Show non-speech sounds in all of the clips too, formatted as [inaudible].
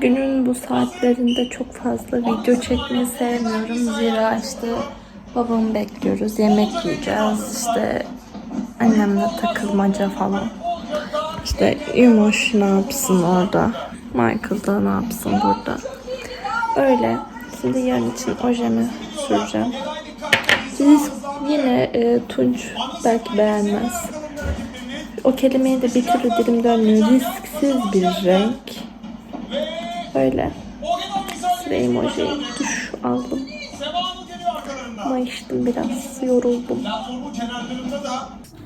Günün bu saatlerinde çok fazla video çekmeyi sevmiyorum. Zira işte babamı bekliyoruz. Yemek yiyeceğiz. İşte annemle takılmaca falan. İşte Yumoş ne yapsın orada. Michael da ne yapsın burada. Öyle. Şimdi yarın için ojemi süreceğim. Risk yine e, Tunç belki beğenmez. O kelimeyi de bir türlü dilim dönmüyor. Risksiz bir renk. Öyle. Sıra emoji. Duş aldım. Mayıştım biraz. Yoruldum.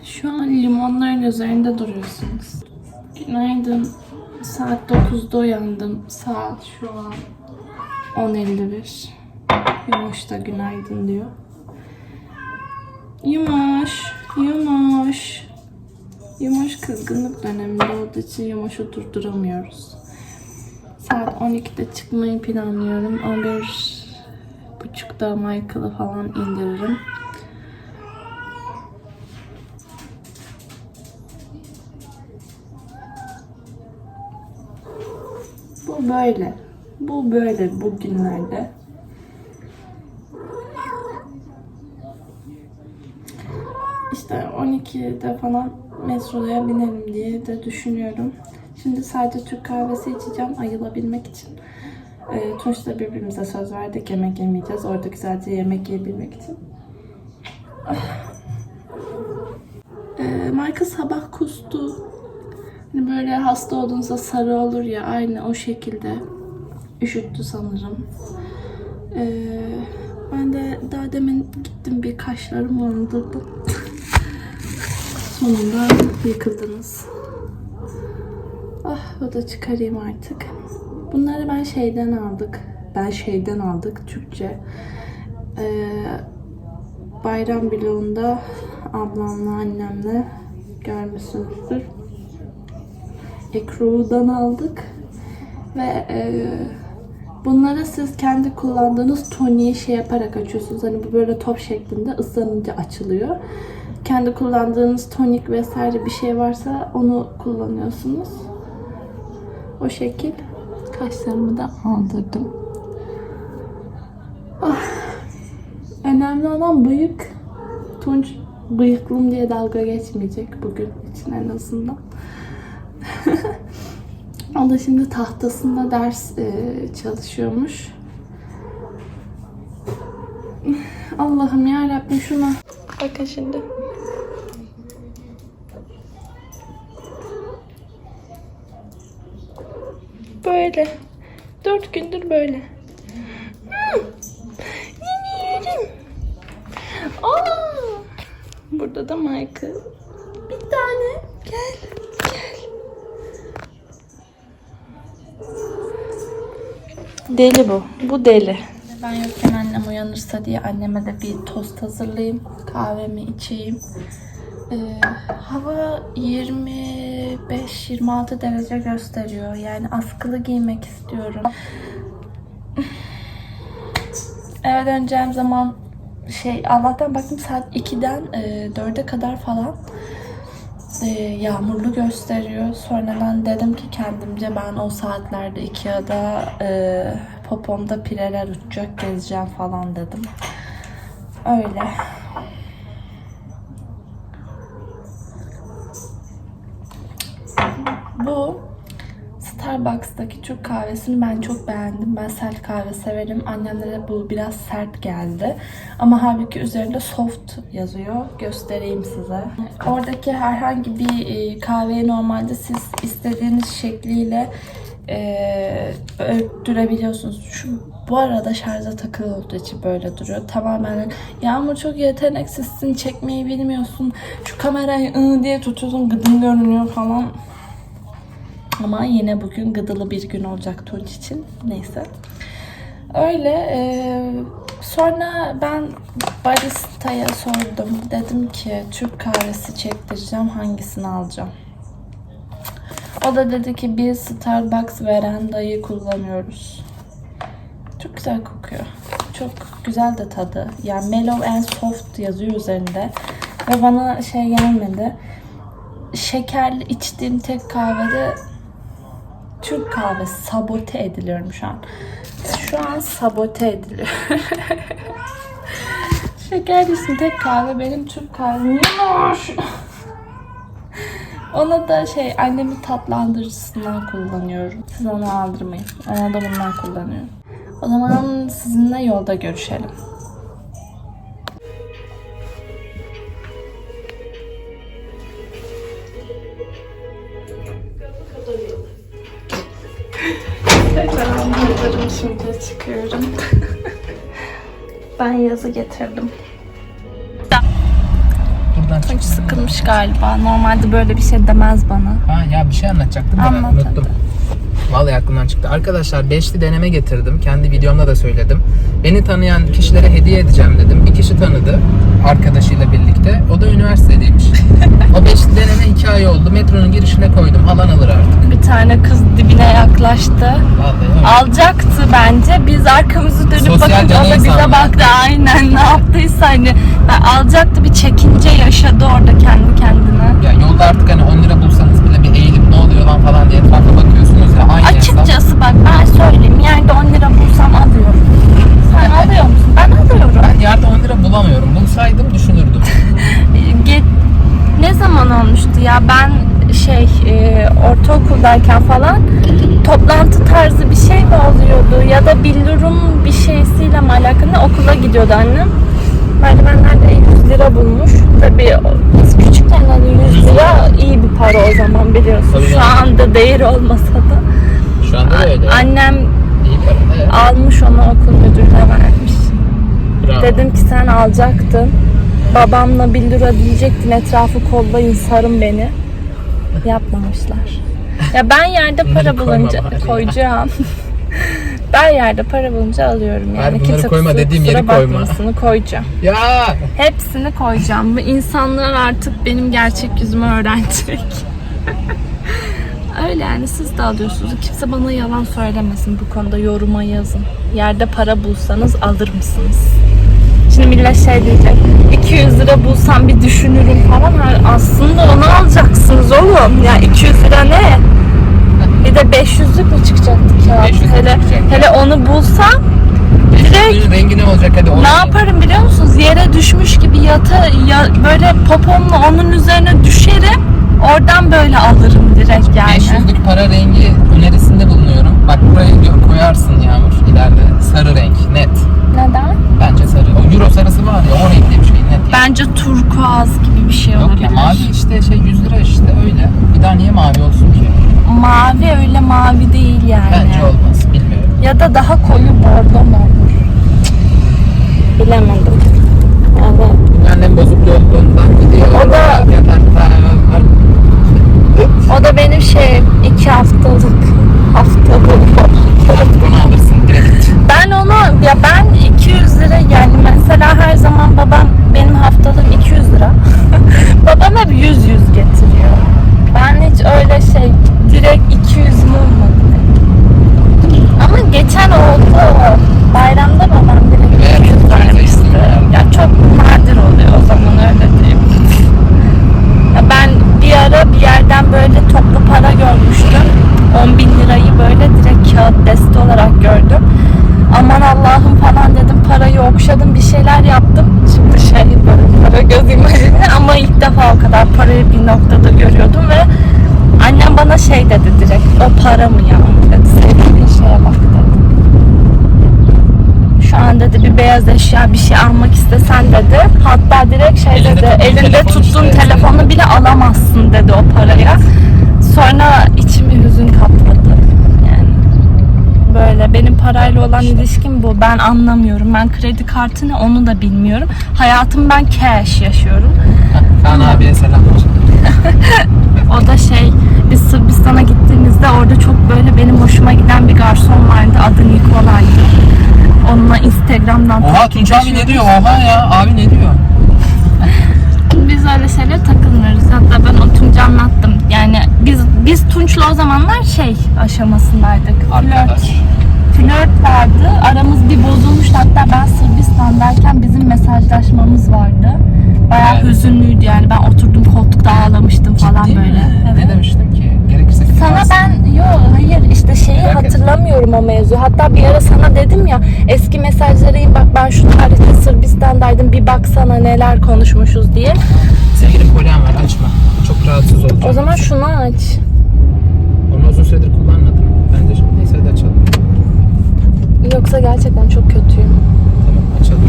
Şu an limonların üzerinde duruyorsunuz. Günaydın. Saat 9'da uyandım. Saat şu an 10.51. Yumoş da günaydın diyor. Yumoş, Yumoş. Yumoş kızgınlık döneminde olduğu için Yumoş'u durduramıyoruz. Saat 12'de çıkmayı planlıyorum. 11.30'da Michael'ı falan indiririm. Bu böyle. Bu böyle bugünlerde. İşte 12'de falan metroya binerim diye de düşünüyorum. Şimdi sadece Türk kahvesi içeceğim ayılabilmek için. E, Tunç'la birbirimize söz verdik yemek yemeyeceğiz. Orada güzelce yemek yiyebilmek için. E, Michael sabah kustu. Hani böyle hasta olduğunuzda sarı olur ya aynı o şekilde üşüttü sanırım. Ee, ben de daha demin gittim bir kaşlarımı ondurdum. [laughs] Sonunda yıkıldınız. Ah bu da çıkarayım artık. Bunları ben şeyden aldık. Ben şeyden aldık Türkçe. Ee, bayram bloğunda ablamla annemle görmüşsünüzdür. Ekru'dan aldık. Ve e, bunları siz kendi kullandığınız toniği şey yaparak açıyorsunuz. Hani bu böyle top şeklinde ıslanınca açılıyor. Kendi kullandığınız tonik vesaire bir şey varsa onu kullanıyorsunuz. O şekil kaşlarımı da aldırdım. Ah, önemli olan bıyık. Tunç bıyıklım diye dalga geçmeyecek bugün için en azından. [laughs] o da şimdi tahtasında ders e, çalışıyormuş. Allah'ım ya Rabbim şuna. Bakın şimdi. Böyle. Dört gündür böyle. Hmm. Yeni yerim. Aa! Burada da Michael. Bir tane. Gel. Gel. Deli bu. Bu deli. Ben yokken annem uyanırsa diye anneme de bir tost hazırlayayım. Kahvemi içeyim. Ee, hava 25-26 derece gösteriyor. Yani askılı giymek istiyorum. Eve döneceğim zaman şey Allah'tan baktım saat 2'den e, 4'e kadar falan e, yağmurlu gösteriyor. Sonradan dedim ki kendimce ben o saatlerde Ikea'da e, popomda pireler uçacak gezeceğim falan dedim. Öyle. Bu Starbucks'taki Türk kahvesini ben çok beğendim. Ben sert kahve severim. Annemlere bu biraz sert geldi. Ama halbuki üzerinde soft yazıyor. Göstereyim size. Oradaki herhangi bir e, kahveyi normalde siz istediğiniz şekliyle e, öttürebiliyorsunuz. Şu bu arada şarja takılı olduğu için böyle duruyor. Tamamen Yağmur çok yeteneksizsin, çekmeyi bilmiyorsun. Şu kamerayı ı diye tutuyorsun, gıdın görünüyor falan. Ama yine bugün gıdılı bir gün olacak Tunç için. Neyse. Öyle. e, sonra ben baristaya sordum. Dedim ki Türk kahvesi çektireceğim. Hangisini alacağım? O da dedi ki biz Starbucks verandayı kullanıyoruz. Çok güzel kokuyor. Çok güzel de tadı. Yani mellow and soft yazıyor üzerinde. Ve bana şey gelmedi. Şekerli içtiğim tek kahvede Türk kahvesi sabote ediliyorum şu an. Şu an sabote ediliyor. [laughs] Şeker düşsün tek kahve benim Türk kahvem. Yumuş. [laughs] Ona da şey annemin tatlandırıcısından kullanıyorum. Siz onu aldırmayın. Ona da bundan kullanıyorum. O zaman sizinle yolda görüşelim. Şimdi çıkıyorum. [laughs] ben yazı getirdim. Buradan. Tunç sıkılmış galiba. Normalde böyle bir şey demez bana. Ha ya bir şey anlatacaktım da ben Anlat unuttum. Vallahi aklımdan çıktı. Arkadaşlar beşli deneme getirdim. Kendi videomda da söyledim. Beni tanıyan kişilere hediye edeceğim dedim. Bir kişi tanıdı arkadaşıyla birlikte. O da üniversitedeymiş. o beşli deneme iki ay oldu. Metronun girişine koydum. Alan alır artık. Bir tane kız dibine yaklaştı. Vallahi öyle. Alacaktı bence. Biz arkamızı dönüp Sosyal bakınca o da bize baktı. Aynen ne yaptıysa hani. Ben alacaktı bir çekince yaşadı orada kendi kendine. Ya yolda artık hani 10 lira bulsanız bile bir eğilip ne oluyor lan falan diye etrafa bakıyorsunuz ya. Aynı hesap. Açıkçası bak ben söyleyeyim. Yerde 10 lira bulsam alıyorum. Sen alıyor musun? Ben alıyorum. Ben yerde 10 lira bulamıyorum. Bulsaydım düşünürdüm. [laughs] Ge- ne zaman olmuştu ya ben şey e, ortaokuldayken falan toplantı tarzı bir şey mi oluyordu ya da bildurum bir şeysiyle mi alakalı okula gidiyordu annem. Merdivenlerde 100 lira bulmuş. Tabii biz küçükken hani 100 lira iyi bir para o zaman biliyorsun. Tabii Şu canım. anda değeri olmasa da. Şu anda da öyle. Annem İyi para. Evet. almış onu okul müdürüne vermiş. Bravo. Dedim ki sen alacaktın. Babamla 1 lira diyecektin etrafı kollayın sarın beni. Yapmamışlar. Ya ben yerde para bulunca koyacağım. [laughs] ben yerde para bulunca alıyorum yani. Bari bunları Kimse koyma kusura- dediğim kusura yeri koyma. bakmasını koyacağım. Ya Hepsini koyacağım. Bu insanlar artık benim gerçek yüzümü öğrenecek. [laughs] Öyle yani siz de alıyorsunuz. Kimse bana yalan söylemesin bu konuda yoruma yazın. Yerde para bulsanız alır mısınız? Şimdi millet şey diyecek. 200 lira bulsam bir düşünürüm falan. Hayır, Aslında onu alacaksınız oğlum. Ya 200 lira ne? Bir de 500'lük mü çıkacaktı kağıt? 500'lük hele, çıkacak. hele onu bulsam direkt rengi ne olacak hadi onu. ne yaparım biliyor musunuz? Yere düşmüş gibi yata ya böyle popomla onun üzerine düşerim. Oradan böyle alırım direkt yani. 500'lük para rengi önerisinde bulunuyorum. Bak buraya gö- koyarsın Yağmur ileride. Sarı renk net. Neden? Bence sarı. O euro sarısı var ya o renkli bir şey net. yani. Bence turkuaz gibi bir şey Yok olabilir. ya mavi işte şey 100 lira işte öyle. Bir daha niye mavi olsun ki? Mavi öyle mavi değil yani. Bence olmaz bilmiyorum. Ya da daha koyu bordo mu olur? Bilemedim. Yani Annem bozukluğu olduğundan gidiyor. O da- Yatakta. o da benim şey iki haftalık haftalık Onu alırsın direkt. Ben onu ya ben 200 lira yani mesela her zaman babam benim haftalık 200 lira. [laughs] babam hep 100 100 getiriyor. Ben hiç öyle şey direkt 200 mü olmadı. Ama geçen oldu. Bayramda babam direkt Evet, 200 teyze vermişti. Ya çok nadir oluyor o zaman öyle diyeyim. Ya ben bir ara bir yerden böyle toplu para görmüştüm. 10 bin lirayı böyle direkt kağıt deste olarak gördüm. Aman Allah'ım falan dedim parayı okşadım bir şeyler yaptım. Şimdi şey böyle para göz ama ilk defa o kadar parayı bir noktada görüyordum ve annem bana şey dedi direkt o para mı ya dedi sevdiğin şeye bak dedi. Şu an dedi bir beyaz eşya bir şey almak istesen dedi. Hatta direkt şey Elinde dedi tuttuğun elinde telefon tuttuğun işte. telefonu bile alamazsın dedi o paraya. Sonra içimi hüzün kapladı. Yani böyle benim parayla olan ilişkim bu. Ben anlamıyorum. Ben kredi kartı ne onu da bilmiyorum. Hayatım ben cash yaşıyorum. Kaan abiye selam olsun. [laughs] O da şey biz Sırbistan'a gittiğimizde orada çok böyle benim hoşuma giden bir garson vardı. Adı Nikola'ydı. Onunla Instagram'dan Oha Tunç abi ne diyor? Oha ya abi ne diyor? [laughs] Biz öyle şeyler takılmıyoruz. Hatta ben o Tunç'a anlattım. Yani biz biz Tunç'la o zamanlar şey aşamasındaydık. Arkadaş. Flört, flört vardı. Aramız bir bozulmuştu. Hatta ben Sırbistan'dayken bizim mesajlaşmamız vardı. Bayağı Evet. hüzünlüydü yani. Ben oturdum koltukta ağlamıştım falan Değil böyle. mi? Evet. Ne demiştim ki? Gerekirse Sana ben yo hayır işte şeyi Merak hatırlamıyorum o mevzu. Hatta bir ara sana dedim ya eski mesajları iyi bak ben şu tarihte Sırbistan'daydım bir baksana neler konuşmuşuz diye. Sevgilim kolyen var açma. Çok rahatsız olacağım. O zaman şunu aç. Onu uzun süredir kullanmadım. Ben de şimdi neyse hadi açalım. Yoksa gerçekten çok kötüyüm. Tamam açalım.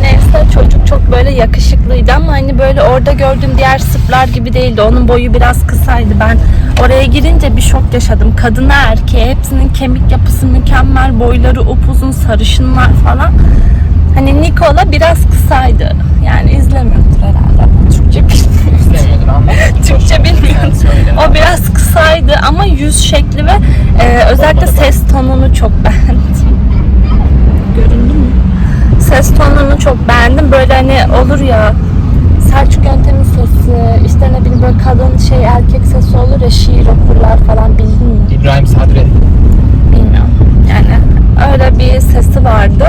Neyse çocuk çok böyle yakışıklıydı ama hani böyle orada gördüğüm diğer Sırplar gibi değildi. Onun boyu biraz kısaydı. Ben oraya girince bir şok yaşadım. Kadına erkeğe hepsinin kemik yapısı mükemmel, boyları upuzun, sarışınlar falan. Hani Nikola biraz kısaydı. Yani izlemiyordur herhalde. Türkçe bilmiyor. İzlemiyordur anlamadım. Türkçe. Sen söyle. O biraz kısaydı ama yüz şekli ve e, özellikle ses tonunu çok beğendim. Göründü mü? Ses tonunu çok beğendim. Böyle hani olur ya Selçuk Yöntem'in sesi, işte ne bileyim böyle kadın şey erkek sesi olur ya şiir okurlar falan bildin mi? İbrahim Sadri. Bilmiyorum. Yani öyle bir sesi vardı.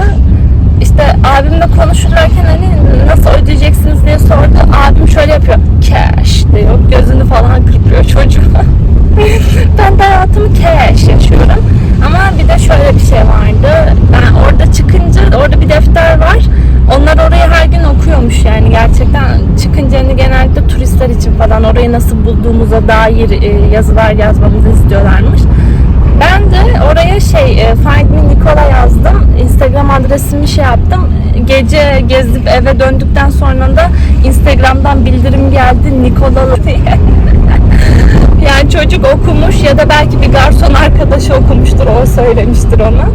İşte abimle konuşurken hani nasıl ödeyeceksiniz diye sordu. Abim şöyle yapıyor. Cash diyor. Gözünü falan kırpıyor çocuğa. [laughs] ben de hayatımı cash yaşıyorum. Ama bir de şöyle bir şey vardı. Ben orada çıkınca orada bir defter var. Onlar orayı her gün okuyormuş yani gerçekten çıkınca hani genellikle turistler için falan orayı nasıl bulduğumuza dair e, yazılar yazmamızı istiyorlarmış. Ben de oraya şey e, Find Me Nikola yazdım. Instagram adresimi şey yaptım. Gece gezip eve döndükten sonra da Instagram'dan bildirim geldi Nikolalı [laughs] diye. yani çocuk okumuş ya da belki bir garson arkadaşı okumuştur. O söylemiştir ona.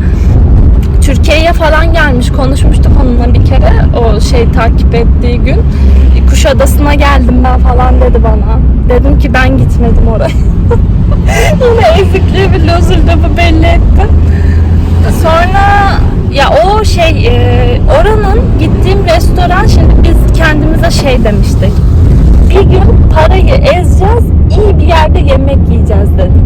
Türkiye'ye falan gelmiş. Konuşmuştuk onunla bir kere. O şey takip ettiği gün. Kuşadası'na geldim ben falan dedi bana. Dedim ki ben gitmedim oraya. [laughs] Yine ezikliği bir loserlığı belli etti. Sonra ya o şey e, oranın gittiğim restoran şimdi biz kendimize şey demiştik. Bir gün parayı ezeceğiz, iyi bir yerde yemek yiyeceğiz dedik.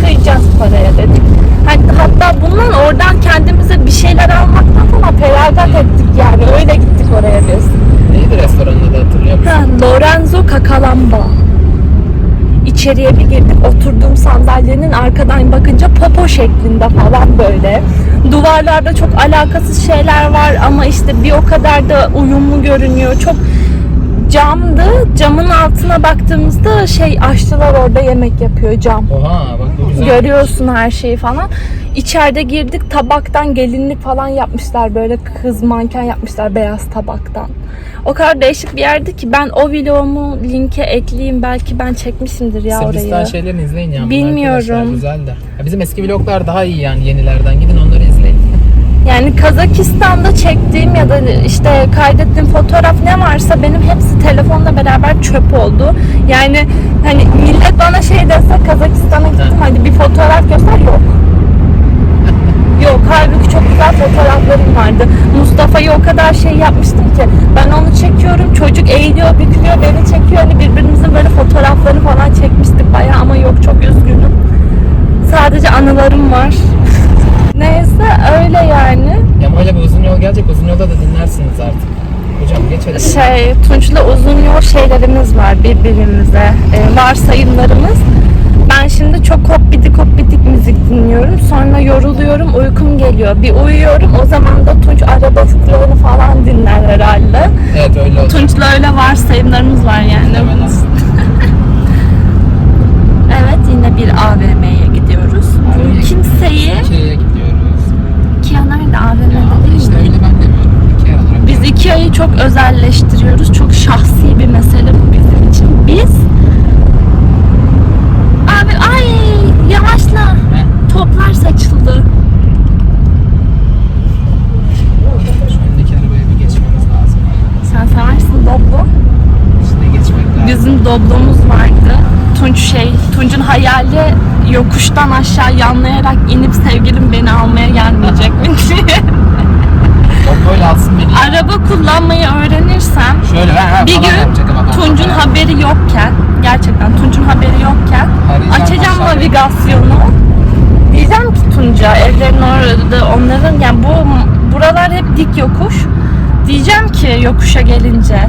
Kıyacağız paraya dedik. Hat- Hatta bundan oradan kendimize bir şeyler almaktan falan feragat ettik yani. Öyle gittik oraya biz. Neydi restoranın adı hatırlıyor musun? Ha, Lorenzo Cakalamba. İçeriye bir girdik. Oturduğum sandalyenin arkadan bakınca popo şeklinde falan böyle. Duvarlarda çok alakasız şeyler var ama işte bir o kadar da uyumlu görünüyor. Çok camdı. Camın altına baktığımızda şey aşçılar orada yemek yapıyor cam. Oha bak bu güzel. Görüyorsun her şeyi falan. İçeride girdik tabaktan gelinlik falan yapmışlar. Böyle kız manken yapmışlar beyaz tabaktan. O kadar değişik bir yerdi ki ben o vlogumu linke ekleyeyim. Belki ben çekmişimdir ya Sırbistan orayı. şeylerini izleyin ya. Bilmiyorum. Güzel de. Ya bizim eski vloglar daha iyi yani yenilerden. Gidin onları izleyin. Yani Kazakistan'da çektiğim ya da işte kaydettiğim fotoğraf ne varsa benim hepsi telefonla beraber çöp oldu. Yani hani millet bana şey dese Kazakistan'a gittim hadi bir fotoğraf göster yok. [laughs] Yok halbuki çok güzel fotoğraflarım vardı. Mustafa'yı o kadar şey yapmıştım ki ben onu çekiyorum çocuk eğiliyor bükülüyor beni çekiyor hani birbirimizin böyle fotoğraflarını falan çekmiştik bayağı ama yok çok üzgünüm. Sadece anılarım var. Neyse öyle yani. Ya öyle bir uzun yol gelecek. Uzun yolda da dinlersiniz artık. Hocam geçelim. Şey Tunç'la uzun yol şeylerimiz var birbirimize. E, varsayımlarımız. Ben şimdi çok hoppidik hoppidik müzik dinliyorum. Sonra yoruluyorum, uykum geliyor. Bir uyuyorum. O zaman da Tunç araba fıkralarını falan dinler herhalde. Evet öyle oldu. Tunç'la öyle varsayımlarımız var yani. Hemen Evet yine bir AVM'ye gidiyoruz. AVM'ye Kimseyi... Gidiyoruz. Kia nerede? AVM'de değil işte mi? öyle ben demiyorum. Ikea olarak. Biz Ikea'yı çok özelleştiriyoruz. Çok şahsi bir mesele bu bizim için. Biz Abi ay yavaşla. Toplar saçıldı. Şu öndeki arabaya bir geçmemiz lazım. Sen seversin Doblo. İşte geçmek lazım. Bizim Doblo'muz vardı. Tunç şey, Tunç'un hayali yokuştan aşağı yanlayarak inip sevgilim beni almaya gelmeyecek mi [laughs] diye. Böyle alsın beni. Araba kullanmayı öğrenirsem Şöyle ha, ha, bir falan gün yapacak ama. Tunç'un haberi yokken gerçekten Tunç'un haberi yokken Arayacağım açacağım aşağıya. navigasyonu diyeceğim ki Tunç'a evlerin orada onların yani bu buralar hep dik yokuş diyeceğim ki yokuşa gelince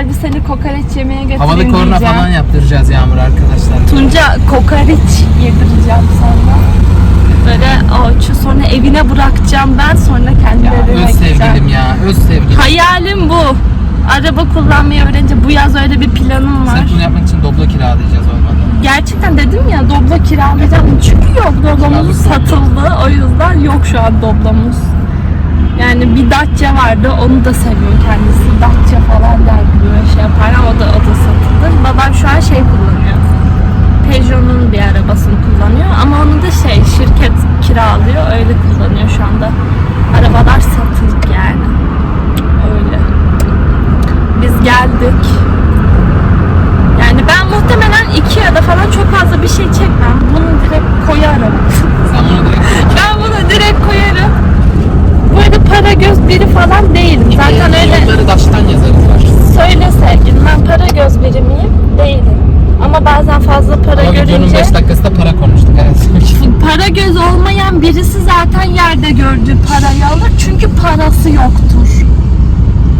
gel bir seni kokoreç yemeğe götüreyim Havalı korna diyeceğim. falan yaptıracağız Yağmur arkadaşlar. Tunca kokoreç yedireceğim sana. Böyle şu- sonra evine bırakacağım ben sonra kendi Ya evime öz gideceğim. sevgilim ya, öz sevgilim. Hayalim bu. Araba kullanmayı öğrenince bu yaz öyle bir planım var. Sırf bunu yapmak için doblo kiralayacağız olmadı. Gerçekten dedim ya Doblo kiralayacağım. Çünkü yok Doblo'muz satıldı. O yüzden yok şu an Doblo'muz. Yani bir Dacia vardı. Onu da seviyor kendisi. Dacia falan der böyle şey yapar. O da, o da satıldı. Babam şu an şey kullanıyor. Peugeot'un bir arabasını kullanıyor. Ama onu da şey şirket kiralıyor. Öyle kullanıyor şu anda. Arabalar satılık yani. Öyle. Biz geldik. Yani ben muhtemelen Ikea'da falan çok fazla bir şey çekmem. Bunu direkt koyarım. [laughs] Ben bunu direkt koyarım. Bu para göz biri falan değilim. Zaten öyle Yolları daştan yazarız var. söyle sevgilim. Ben para göz biri miyim? Değilim. Ama bazen fazla para Ama görünce 5 dakikasında para konuştuk. Evet. para göz olmayan birisi zaten yerde gördüğü parayı alır. Çünkü parası yoktur.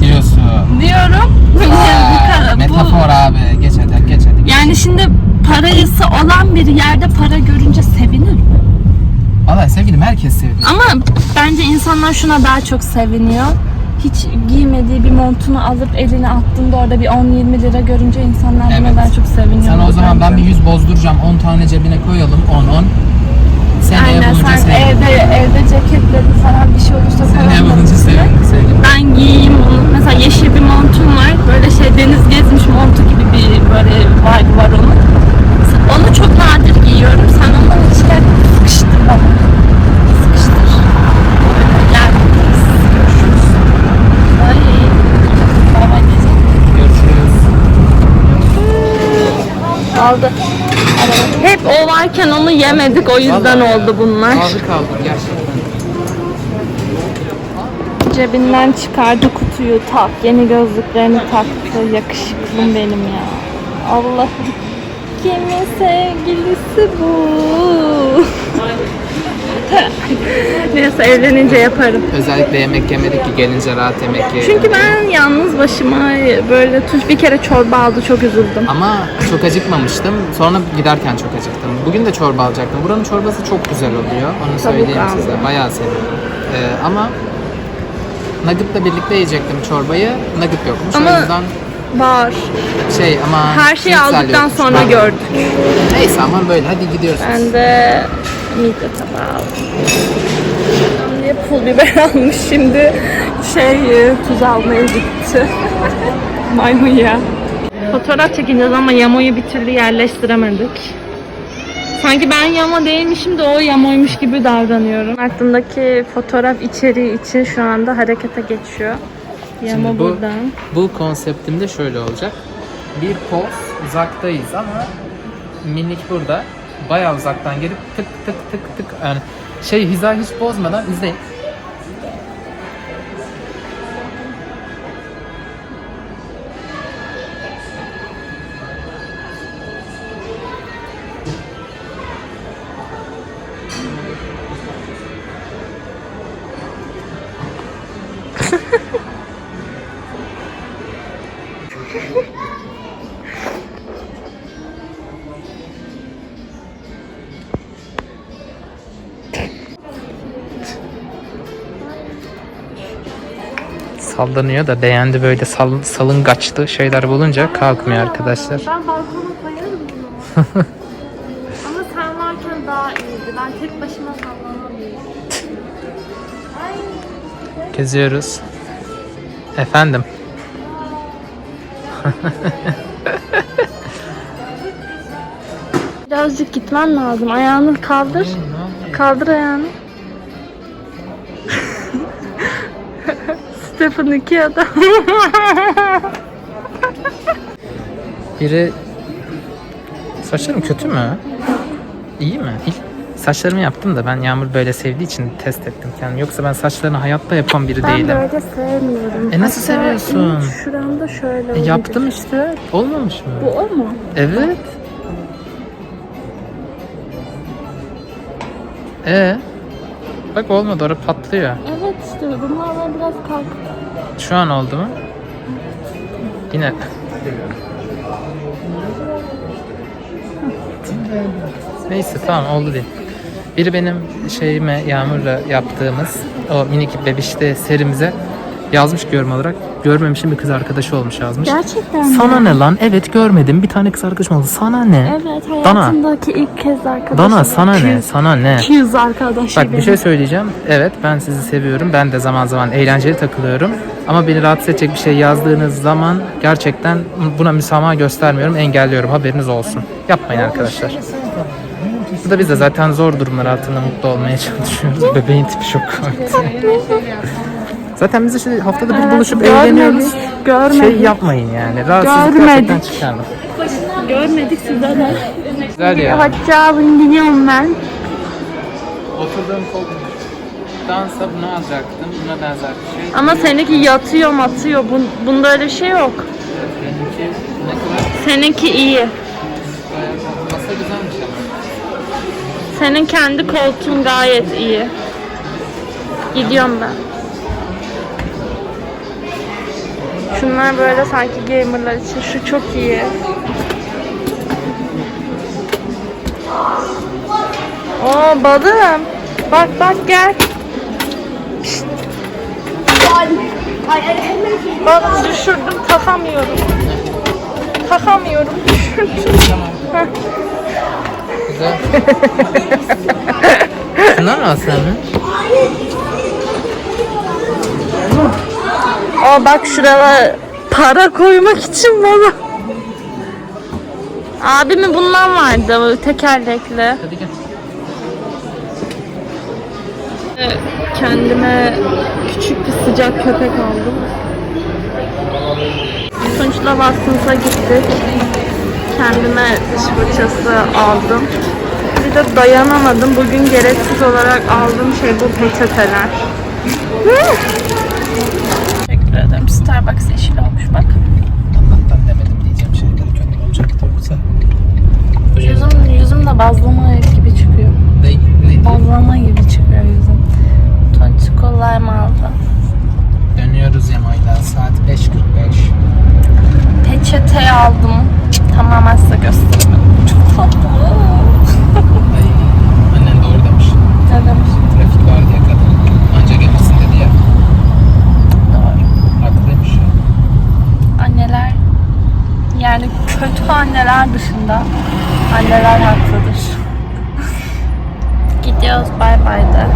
Diyorsun. Diyorum. [laughs] bu, Aa, bu- metafor abi. Geç hadi, geç hadi. Yani şimdi parası olan bir yerde para görünce sevinir mi? Vallahi sevgilim herkes sevdi. Ama bence insanlar şuna daha çok seviniyor. Hiç giymediği bir montunu alıp eline attığında orada bir 10-20 lira görünce insanlar buna Evet. daha çok seviniyor. Sana o zaman ben bir 100 bozduracağım. 10 tane cebine koyalım. 10 10. Seneye Aynen bulunca sen sevgilim. evde, evde ceketlerin falan bir şey olursa Seneye falan bulunca alırsın. sevgilim. sevgilim. Ben giyeyim onu. Mesela yeşil bir montum var. Böyle şey deniz gezmiş montu gibi bir böyle vibe var onun. Onu çok nadir giyiyorum. Sen onu işte sıkıştır bana. Sıkıştır. Böyle Gel. Görüşürüz. Ay. Bay diyeceğim. Görüşürüz. Aldı. Hep o varken onu yemedik. O yüzden Vallahi ya. oldu bunlar. Ağzı kaldı gerçekten. Cebinden çıkardı kutuyu tak. Yeni gözlüklerini taktı. Yakışıklım benim ya. Allah. Kimin sevgilisi bu? [laughs] Neyse evlenince yaparım. Özellikle yemek yemedik ki gelince rahat yemek yiyelim. Çünkü ben yalnız başıma böyle tuş bir kere çorba aldı çok üzüldüm. Ama çok acıkmamıştım. Sonra giderken çok acıktım. Bugün de çorba alacaktım. Buranın çorbası çok güzel oluyor. Onu söyleyeyim aldım. size. Bayağı seviyorum. Ee, ama Nugget'la birlikte yiyecektim çorbayı. Nugget yokmuş. Ama- O yüzden Var. şey ama Her şeyi aldıktan yokmuş. sonra gördük. Neyse aman böyle hadi gidiyoruz. Ben de midye tabağı diye pul biber [laughs] almış şimdi şey e, tuz almaya gitti. [laughs] Maymun ya. Fotoğraf çekeceğiz ama yamoyu bir türlü yerleştiremedik. Sanki ben yama değilmişim de o yamoymuş gibi davranıyorum. Aklımdaki fotoğraf içeriği için şu anda harekete geçiyor. Yama Şimdi bu, buradan. bu konseptimde şöyle olacak. Bir poz uzaktayız ama minik burada. Bayağı uzaktan gelip tık tık tık tık yani şey hiza hiç bozmadan izleyin. Sallanıyor da beğendi böyle sal, salıngaçlı şeyler bulunca kalkmıyor arkadaşlar. Ben balkona koyarım bunu. [laughs] Ama sen varken daha iyiydi. Ben tek başıma sallanamıyorum. Geziyoruz. Efendim. Birazcık gitmen lazım. Ayağını kaldır. Kaldır ayağını. Stefan iki adam. Biri saçlarım kötü mü? İyi mi? İlk saçlarımı yaptım da ben Yağmur böyle sevdiği için test ettim kendimi. Yoksa ben saçlarını hayatta yapan biri ben değilim. böyle sevmiyorum. E nasıl Hatta seviyorsun? Şuramda şöyle E, yaptım işte. Olmamış mı? Bu o mu? Evet. E Bak olmadı orada patlıyor. Evet işte bunlarla biraz kalktı. Şu an oldu mu? Yine. Neyse tamam oldu değil. Biri benim şeyime Yağmur'la yaptığımız o minik bebişte serimize yazmış yorum olarak. Görmemişim bir kız arkadaşı olmuş yazmış. Gerçekten mi? Sana ne lan? Evet görmedim. Bir tane kız arkadaşım oldu. Sana ne? Evet Dana. hayatımdaki ilk kez arkadaşım. Dana sana ne? Sana ne? 200 arkadaşı Bak bir benim. şey söyleyeceğim. Evet ben sizi seviyorum. Ben de zaman zaman eğlenceli takılıyorum. Ama beni rahatsız edecek bir şey yazdığınız zaman gerçekten buna müsamaha göstermiyorum. Engelliyorum. Haberiniz olsun. Yapmayın arkadaşlar. Burada biz de zaten zor durumlar altında mutlu olmaya çalışıyoruz. Bebeğin tipi çok komik. Zaten biz işte haftada bir buluşup görmedik, eğleniyoruz. görmedik. Şey yapmayın yani. Rahatsızlık Görmedik. çıkarma. Görmedik size de. Güzel ya. Hatta bunu gidiyorum ben. Oturduğum koltuktansa bunu alacaktım. Buna benzer bir şey. Ama seninki yatıyor matıyor. Bun, bunda öyle bir şey yok. Benimki ne kadar Seninki iyi. masa güzelmiş ama. Senin kendi koltuğun gayet iyi. Gidiyorum ben. Şunlar böyle sanki gamerlar için. Şu çok iyi. Oo balım. Bak bak gel. Pişt. Balım düşürdüm takamıyorum. Takamıyorum düşürdüm. Güzel. [laughs] Şunlar mı alsam Aa bak şurada para koymak için bana. Abimin bundan vardı tekerlekli. Hadi gel. Kendime küçük bir sıcak köpek aldım. Sonuçta Watson's'a gittik. Kendime diş fırçası aldım. Bir de dayanamadım. Bugün gereksiz olarak aldığım şey bu peçeteler. Starbucks yeşil olmuş bak. Allah'tan demedim diyeceğim şeyleri kötü olacaktı yoksa. Yüzüm, yüzüm de bazlama gibi çıkıyor. Ne, ne, Bazlama gibi çıkıyor yüzüm. Tonçikollarım aldı. Dönüyoruz Yamayla saat 5.45. Peçete aldım. Tamamen size göstereyim. Çok tatlı. Ay, annen doğru demiş. ne demiş? Trafik var diye kadın. Anca gelirsin dedi ya. Doğru. Haklıymış ya. Anneler yani kötü anneler dışında anneler haklıdır. Gidiyoruz bay bay de.